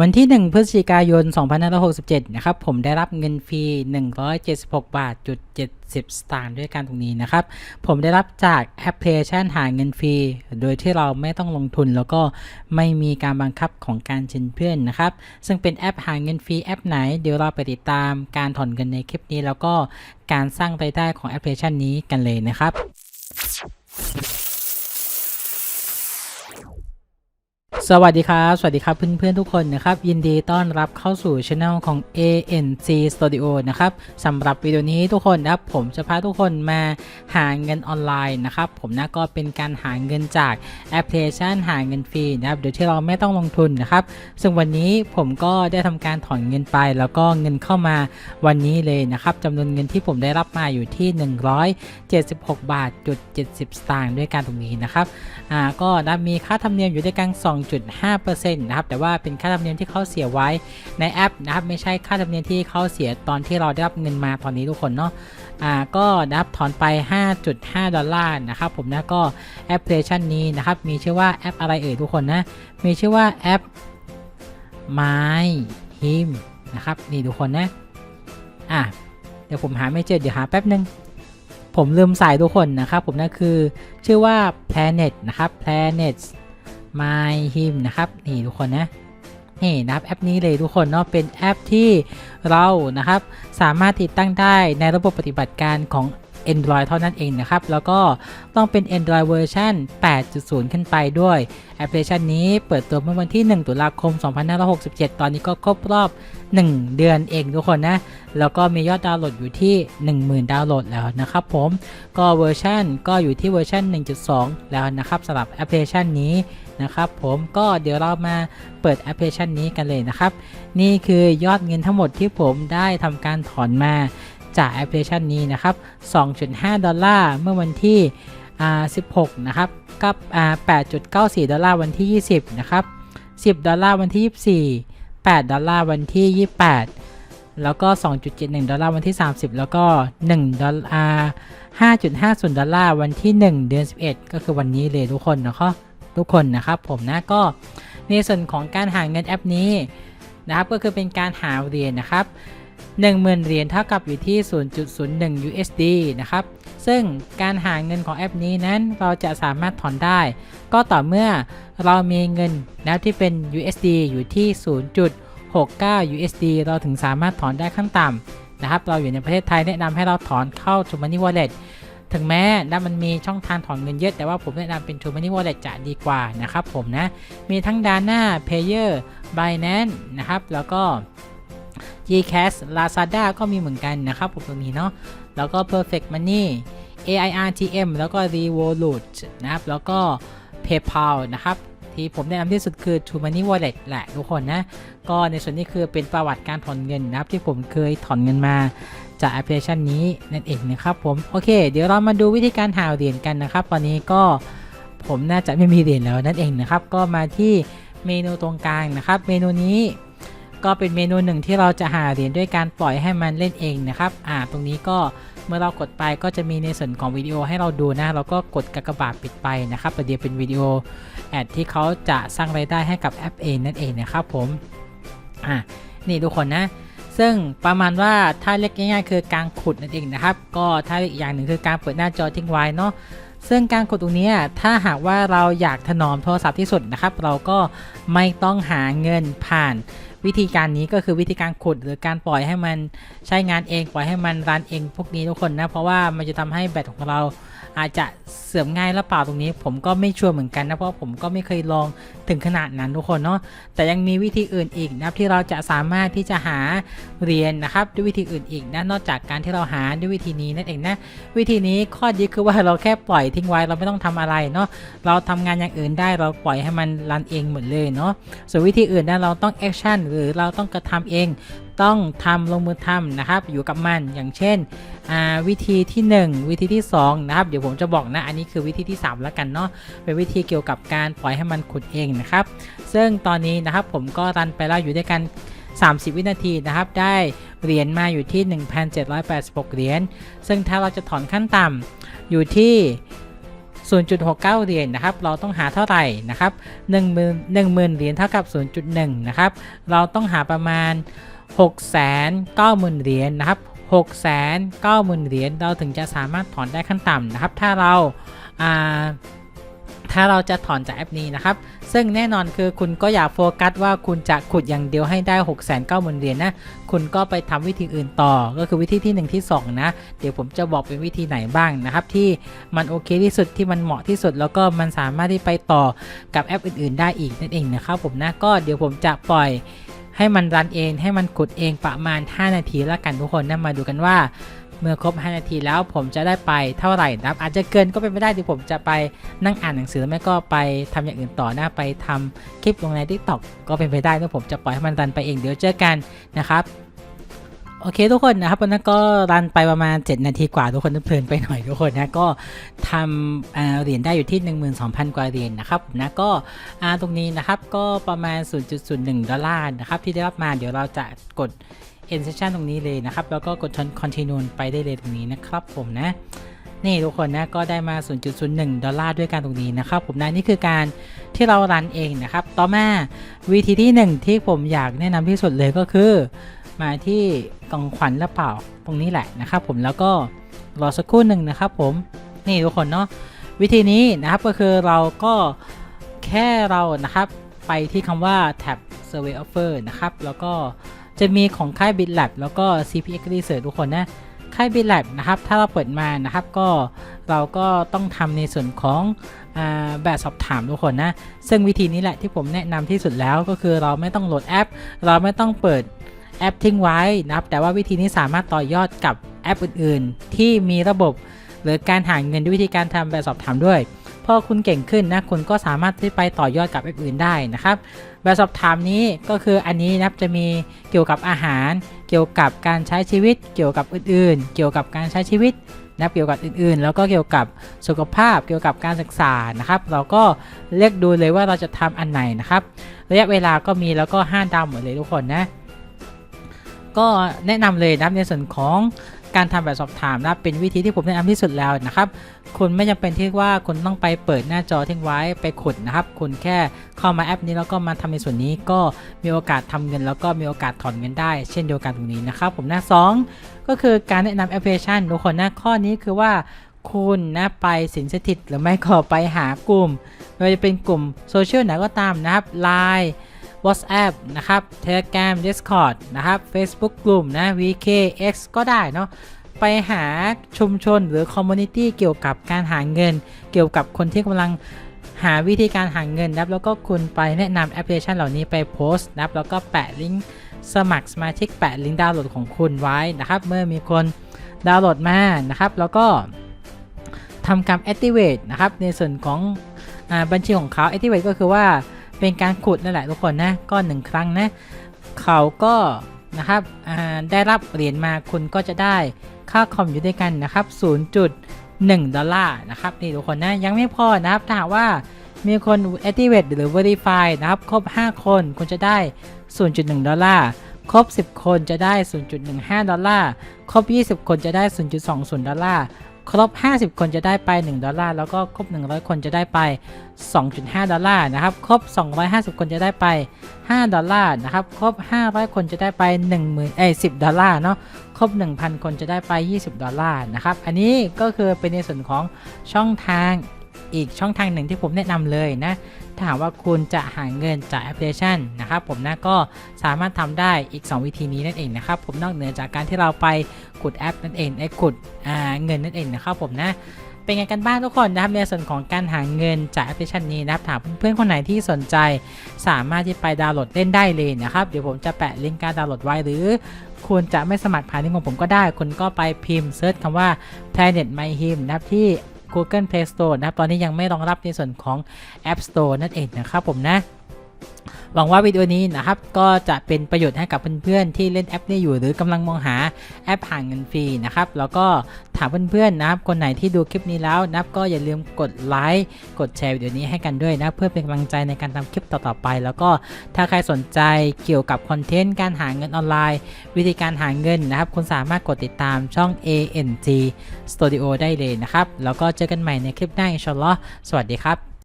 วันที่ 1 พฤศจิกายน 2567 นะครับ ผมได้รับเงินฟรี 176 บาทจุด70 สตางค์ด้วยกันตรงนี้นะครับ ผมได้รับจากแอปพลิเคชันหาเงินฟรี โดยที่เราไม่ต้องลงทุนแล้วก็ไม่มีการบังคับของการเชิญเพื่อนนะครับ ซึ่งเป็นแอปหาเงินฟรีแอปไหน เดี๋ยวเราไปติดตามการถอนเงินในคลิปนี้ แล้วก็การสร้างรายได้ของแอปพลิเคชันนี้กันเลยนะครับ สวัสดีครับ สวัสดีครับเพื่อนๆทุกคนนะครับ ยินดีต้อนรับเข้าสู่ช anel ของ ANC Studio นะครับสำหรับวิดีโอนี้ทุกคนนะครับ ผมจะพาทุกคนมาหาเงินออนไลน์นะครับ ผมนะก็เป็นการหาเงินจากแอปพลิเคชันหาเงินฟรีนะครับ โดยที่เราไม่ต้องลงทุนนะครับ ซึ่งวันนี้ผมก็ได้ทำการถอนเงินไป แล้วก็เงินเข้ามาวันนี้เลยนะครับจำนวนเงินที่ผมได้รับมาอยู่ที่ 176 บาทจุด70 สตางค์ด้วยการตรงนี้นะครับอ่าก็นะมีค่าธรรมเนียมอยู่ด้วยกัน2.5%นะครับแต่ว่าเป็นค่าธรรมเนียมที่เขาเสียไว้ในแอปนะครับไม่ใช่ค่าธรรมเนียมที่เขาเสียตอนที่เราได้รับเงินมาตอนนี้ทุกคนเนาะอ่าก็นะครับถอนไป 5.5 ดอลลาร์นะครับผมนะก็แอปพลิเคชันนี้นะครับมีชื่อว่าแอปอะไรเอ่ยทุกคนนะมีชื่อว่าแอป My Him นะครับนี่ทุกคนนะอะเดี๋ยวผมหาไม่เจอเดี๋ยวหาแป๊บนึงผมลืมใส่ทุกคนนะครับผมนั่นคือชื่อว่า planet นะครับ planet my him นะครับ นี่ทุกคนนะนี่นะครับแอปนี้เลยทุกคนเนาะเป็นแอปที่เรานะครับสามารถติดตั้งได้ในระบบปฏิบัติการของ Android เท่านั้นเองนะครับ แล้วก็ต้องเป็น Android เวอร์ชัน8.0 ขึ้นไปด้วย แอปพลิเคชันนี้เปิดตัวเมื่อวันที่ 1 ตุลาคม 2567 ตอนนี้ก็ครบรอบ 1 เดือนเองทุกคนนะ แล้วก็มียอดดาวน์โหลดอยู่ที่ 10,000 ดาวน์โหลดแล้วนะครับผม ก็เวอร์ชันก็อยู่ที่เวอร์ชัน1.2 แล้วนะครับสำหรับแอปพลิเคชันนี้นะครับผมก็เดี๋ยวเรามาเปิดแอปพลิเคชันนี้กันเลยนะครับ นี่คือยอดเงินทั้งหมดที่ผมได้ทำการถอนมา จากแอปพลิเคชันนี้นะครับ 2.5 ดอลลาร์เมื่อวันที่ 16 นะครับ กับ 8.94 ดอลลาร์วันที่ 20 นะครับ 10 ดอลลาร์วันที่ 24 8 ดอลลาร์วันที่ 28 แล้วก็ 2.71 ดอลลาร์วันที่ 30 แล้วก็ 1 ดอลลาร์ 5.50 ดอลลาร์วันที่ 1 เดือน 11 ก็คือวันนี้เลยทุกคนนะครับทุกคนนะครับผมนะก็ในส่วนของการหาเงินแอปนี้นะครับก็คือเป็นการหาเหรียญนะครับ 10,000 เหรียญเท่ากับอยู่ที่ 0.01 USD นะครับ ซึ่งการหาเงินของแอปนี้นั้นเราจะสามารถถอนได้ ก็ต่อเมื่อเรามีเงินแล้วที่เป็น USD อยู่ที่ 0.69 USD เราถึงสามารถถอนได้ขั้นต่ำนะครับ เราอยู่ในประเทศไทยแนะนำให้เราถอนเข้า t r u Money Wallet ถึงแม้นะมันมีช่องทางถอนเงินเยอะ แต่ว่าผมแนะนำเป็น True Money Wallet จะดีกว่านะครับผมนะ มีทั้ง Dana Payer Binance นะครับ แล้วก็ Gcash Lazada ก็มีเหมือนกันนะครับผมตรงนี้เนาะแล้วก็ Perfect Money AIRTM แล้วก็ Revolut นะครับ แล้วก็ PayPal นะครับ ที่ผมแนะนำที่สุดคือ True Money Wallet แหละทุกคนนะ ก็ในส่วนนี้คือเป็นประวัติการถอนเงินนะครับ ที่ผมเคยถอนเงินมาจากแอปพลิเคชันนี้นั่นเองนะครับผม โอเค เดี๋ยวเรามาดูวิธีการหาเหรียญกันนะครับ ตอนนี้ก็ผมน่าจะไม่มีเหรียญแล้วนั่นเองนะครับ ก็มาที่เมนูตรงกลางนะครับ เมนูนี้ ก็เป็นเมนูหนึ่งที่เราจะหาเหรียญด้วยการปล่อยให้มันเล่นเองนะครับ อ่า ตรงนี้ก็เมื่อเรากดไปก็จะมีในส่วนของวิดีโอให้เราดูนะ เราก็กดกากบาทปิดไปนะครับประเดี๋ยวเป็นวิดีโอแอดที่เขาจะสร้างรายได้ให้กับแอปเองนั่นเองนะครับผม อ่า นี่ทุกคนนะ ซึ่งประมาณว่าถ้าเรียกง่าย ๆ คือการขุดนั่นเองนะครับ ก็ถ้าอีกอย่างหนึ่งคือการเปิดหน้าจอทิ้งไว้เนาะซึ่งการกดตรงนี้ถ้าหากว่าเราอยากถนอมโทรศัพท์ที่สุดนะครับ เราก็ไม่ต้องหาเงินผ่าน วิธีการนี้ก็คือวิธีการขุดหรือการปล่อยให้มันใช้งานเองปล่อยให้มันรันเองพวกนี้ทุกคนนะ เพราะว่ามันจะทำให้แบตของเราอาจจะเสื่อมง่ายหรือเปล่าตรงนี้ ผมก็ไม่ชัวร์เหมือนกันนะเพราะผมก็ไม่เคยลองถึงขนาดนั้นทุกคนเนาะแต่ยังมีวิธีอื่นอีกนะที่เราจะสามารถที่จะหาเหรียญนนะครับด้วยวิธีอื่นอีกนะนอกจากการที่เราหาด้วยวิธีนี้นั่นเองนะวิธีนี้ข้อดีคือว่าเราแค่ปล่อยทิ้งไว้เราไม่ต้องทำอะไรเนาะเราทำงานอย่างอื่นได้เราปล่อยให้มันรันเองหมดเลยเนาะส่วนวิธีอื่นนะเราต้องแอคชั่นหรือเราต้องกระทำเองต้องทำลงมือทำนะครับ อยู่กับมันอย่างเช่นวิธีที่ 1 วิธีที่ 2 นะครับ เดี๋ยวผมจะบอกนะ อันนี้คือวิธีที่ 3 แล้วกันเนาะเป็นวิธีเกี่ยวกับการปล่อยให้มันขุดเองนะครับ ซึ่งตอนนี้นะครับผมก็รันไปแล้วอยู่ด้วยกัน 30 วินาทีนะครับ ได้เหรียญมาอยู่ที่ 1,786 เหรียญซึ่งถ้าเราจะถอนขั้นต่ำอยู่ที่ 0.69 เหรียญนะครับ เราต้องหาเท่าไหร่นะครับ1 0,000เหรียญเท่ากับ 0.1 นะครับ เราต้องหาประมาณ 690,000 เหรียญนะครับ 690,000 เหรียญเราถึงจะสามารถถอนได้ขั้นต่ำนะครับ ถ้าเราอ่า ถ้าเราจะถอนจากแอปนี้นะครับ ซึ่งแน่นอนคือคุณก็อย่าโฟกัสว่าคุณจะขุดอย่างเดียวให้ได้ 6 9 0 0 0 0เหรียญนะ คุณก็ไปทำวิธีอื่นต่อ ก็คือวิธีที่ 1 ที่ 2 นะ เดี๋ยวผมจะบอกเป็นวิธีไหนบ้างนะครับ ที่มันโอเคที่สุดที่มันเหมาะที่สุด แล้วก็มันสามารถที่ไปต่อกับแอปอื่น ๆ ได้อีกนั่นเองนะครับผมนะก็เดี๋ยวผมจะปล่อยให้มันรันเองให้มันขุดเองประมาณ 5 นาทีแล้วกันทุกคนนะมาดูกันว่า เมื่อครบ 5 นาทีแล้วผมจะได้ไปเท่าไหร่นะครับ อาจจะเกินก็เป็นไม่ได้ที่ผมจะไปนั่งอ่านหนังสือไม่ก็ไปทำอย่างอื่นต่อน้าไปทำคลิปลงใน t ิ k t o k ก็เป็นไปได้นะผมจะปล่อยให้มันรันไปเองเดี๋ยวเจอกันนะครับโอเคทุกคนนะครับวันนั้นก็รันไปประมาณ 7 นาทีกว่าทุกคนเพลินไปหน่อยทุกคนนะก็ทำเหรียญได้อยู่ที่ 12,000 กว่าเหรียญนะครับนะก็อ่าตรงนี้นะครับก็ประมาณ 0.01 ดอลลาร์นะครับที่ได้รับมาเดี๋ยวเราจะกด end session ตรงนี้เลยนะครับ แล้วก็กด continue ไปได้เลยตรงนี้นะครับผมนะ นี่ทุกคนนะก็ได้มา 0.01 ดอลลาร์ด้วยกันตรงนี้นะครับ ผมนะนี่คือการที่เรารันเองนะครับ ต่อมาวิธีที่ 1 ที่ผมอยากแนะนำที่สุดเลยก็คือ มาที่กล่องขวัญและเป่าตรงนี้แหละนะครับ ผมแล้วก็รอสักครู่หนึ่งนะครับ ผมนี่ทุกคนเนาะวิธีนี้นะครับก็คือเราก็แค่เรานะครับไปที่คำว่า tab survey offer นะครับ แล้วก็ จะมีของค่าย BitLab แล้วก็ CPX Research ทุกคนนะค่าย BitLab นะครับ ถ้าเราเปิดมานะครับก็เราก็ต้องทำในส่วนของอแบบสอบถามทุกคนนะ ซึ่งวิธีนี้แหละที่ผมแนะนำที่สุดแล้วก็คือเราไม่ต้องโหลดแอป เราไม่ต้องเปิดแอปทิ้งไว้นะครับ แต่ว่าวิธีนี้สามารถต่อยอดกับแอปอื่น ๆ ที่มีระบบ หรือการหาเงินด้วยวิธีการทำแบบสอบถามด้วย พอคุณเก่งขึ้นนะคุณก็สามารถที่ไปต่อยอดกับแอปอื่นได้นะครับแบบสอบถามนี้ก็คืออันนี้นับจะมีเกี่ยวกับอาหาร เกี่ยวกับการใช้ชีวิต เกี่ยวกับอื่นๆ เกี่ยวกับการใช้ชีวิตนับเกี่ยวกับอื่นๆ แล้วก็เกี่ยวกับสุขภาพ เกี่ยวกับการศึกษานะครับ เราก็เลือกดูเลยว่าเราจะทำอันไหนนะครับ ระยะเวลาก็มีแล้วก็5ดาวหมดเลยทุกคนนะ ก็แนะนำเลยนับในส่วนของ การทำแบบสอบถามนับเป็นวิธีที่ผมแนะนำที่สุดแล้วนะครับ คุณไม่จำเป็นที่ว่าคุณต้องไปเปิดหน้าจอทิ้งไว้ไปขุดนะครับ คุณแค่เข้ามาแอปนี้แล้วก็มาทำในส่วนนี้ก็มีโอกาสทำเงิน แล้วก็มีโอกาสถอนเงินได้ เช่นเดียวกันตรงนี้นะครับ ผมหนะสองก็คือการแนะนำแอปพลิเคชันทุกคนนะข้อนี้คือว่าคุณนะไปสินสถิตหรือไม่ก็ไปหากลุ่มไม่ว่าจะเป็นกลุ่มโซเชียลไหนก็ตามนะครับ Line WhatsApp นะครับ Telegram Discord นะครับ Facebook กลุ่มนะ VK X ก็ได้เนาะไปหาชุมชนหรือคอมมูนิตี้เกี่ยวกับการหาเงิน เกี่ยวกับคนที่กำลังหาวิธีการหาเงินนะครับแล้วก็คุณไปแนะนำแอปพลิเคชันเหล่านี้ไปโพสต์นะครับแล้วก็แปะลิงก์สมัครสมาชิกแปะลิงก์ดาวน์โหลดของคุณไว้นะครับ เมื่อมีคนดาวน์โหลดมานะครับ แล้วก็ทำการ activate นะครับ ในส่วนของอบัญชีของเขา activate ก็คือว่า เป็นการขุดนั่นแหละทุกคนนะก็หนึ่งครั้งนะเขาก็นะครับได้รับเหรียญมาคุณก็จะได้ค่าคอมอยู่ด้วยกันนะครับ0.1 ดอลลาร์นะครับนี่ทุกคนนะยังไม่พอนะครับถ้าหากว่ามีคน activate หรือ verify นะครับ ครบ 5 คนคุณจะได้ 0.1 ดอลลาร์ ครบ 10 คนจะได้ 0.15 ดอลลาร์ ครบ 20 คนจะได้ 0.20 ดอลลาร์ ครบ 50 คนจะได้ไป 1 ดอลลาร์ แล้วก็ครบ 100 คนจะได้ไป 2.5 ดอลลาร์นะครับ ครบ 250 คนจะได้ไป 5 ดอลลาร์นะครับ ครบ 500 คนจะได้ไป10,000เอ้ย10 ดอลลาร์เนาะ ครบ 1,000 คนจะได้ไป 20 ดอลลาร์นะครับ อันนี้ก็คือเป็นในส่วนของช่องทาง อีกช่องทางหนึ่งที่ผมแนะนำเลยนะ ถ้าหากว่าคุณจะหาเงินจากแอปพลิเคชันนะครับผมนะก็สามารถทำได้อีก 2 วิธีนี้นั่นเองนะครับผมนอกเหนือจากการที่เราไปขุดแอปนั่นเองไอ้ขุดเงินนั่นเองนะครับผมนะเป็นไงกันบ้างทุกคนนะครับในส่วนของการหาเงินจากแอปพลิเคชันนี้นะครับถามเพื่อนๆคนไหนที่สนใจ สามารถที่ไปดาวน์โหลดเล่นได้เลยนะครับเดี๋ยวผมจะแปะลิงก์การดาวน์โหลดไว้หรือคุณจะไม่สมัครผ่านลิงก์ของผมก็ได้ คุณก็ไปพิมพ์เซิร์ชคำว่า Planet My Him นะครับที่ Google Play Store นะครับ ตอนนี้ยังไม่รองรับในส่วนของ App Store นั่นเองนะครับผมนะ หวังว่าวิดีโอนี้นะครับก็จะเป็นประโยชน์ให้กับเพื่อนๆที่เล่นแอปนี้อยู่หรือกำลังมองหาแอปหาเงินฟรีนะครับแล้วก็ถามเพื่อนๆนะครับคนไหนที่ดูคลิปนี้แล้วนะครับก็อย่าลืมกดไลค์กดแชร์วิดีโอนี้ให้กันด้วยนะเพื่อเป็นกำลังใจในการทำคลิปต่อๆไป แล้วก็ถ้าใครสนใจเกี่ยวกับคอนเทนต์การหาเงินออนไลน์ วิธีการหาเงินนะครับ คุณสามารถกดติดตามช่อง ANG Studio ได้เลยนะครับแล้วก็เจอกันใหม่ในคลิปหน้าอินชาอัลลอฮ์สวัสดีครับ